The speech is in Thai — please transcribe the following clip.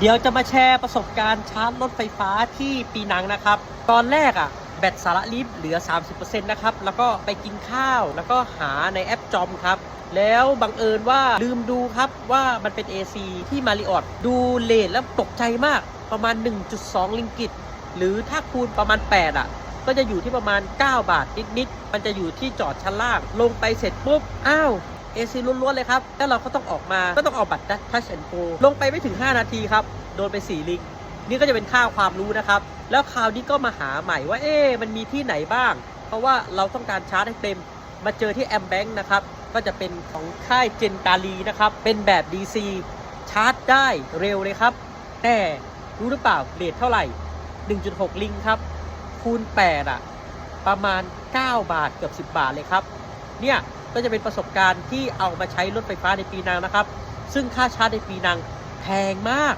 เดี๋ยวจะมาแชร์ประสบการณ์ชาร์จรถไฟฟ้าที่ปีนังนะครับ ตอนแรกอะ่ะแบตสาระลิฟเหลือ 30%นะครับ แล้วก็ไปกินข้าว แล้วก็หาในแอปจอมครับ แล้วบังเอิญว่าลืมดูครับว่ามันเป็น AC ที่มาริออตดูเลทแล้วตกใจมากประมาณ 1.2 ลิงกิต หรือถ้าคูณประมาณ 8 อะ ก็จะอยู่ที่ประมาณ 9 บาทนิดๆ มันจะอยู่ที่จอดชั้นล่าง ลงไปเสร็จปุ๊บ อ้าว AC ล้วนๆเลยครับ แล้วเราก็ต้องออกมาก็ต้องเอาบัตรทัชแอนโกลงไปไม่ถึง 5 นาทีครับ โดนไป 4 ลิงก์นี่ก็จะเป็นค่าความรู้นะครับ แล้วคราวนี้ก็มาหาใหม่ว่าเอ๊มันมีที่ไหนบ้าง เพราะว่าเราต้องการชาร์จให้เต็ม มาเจอที่แอมแบงค์นะครับ ก็จะเป็นของค่ายเจนกาลีนะครับ เป็นแบบ DC ชาร์จได้เร็วเลยครับ แต่รู้หรือเปล่าเรทเท่าไหร่ 1.6 ลิงก์ครับ คูณ 8 อะ ประมาณ 9 บาทเกือบ 10 บาทเลยครับ เนี่ยก็จะเป็นประสบการณ์ที่เอามาใช้รถไฟฟ้าในปีนังนะครับ ซึ่งค่าชาร์จในปีนังแพงมาก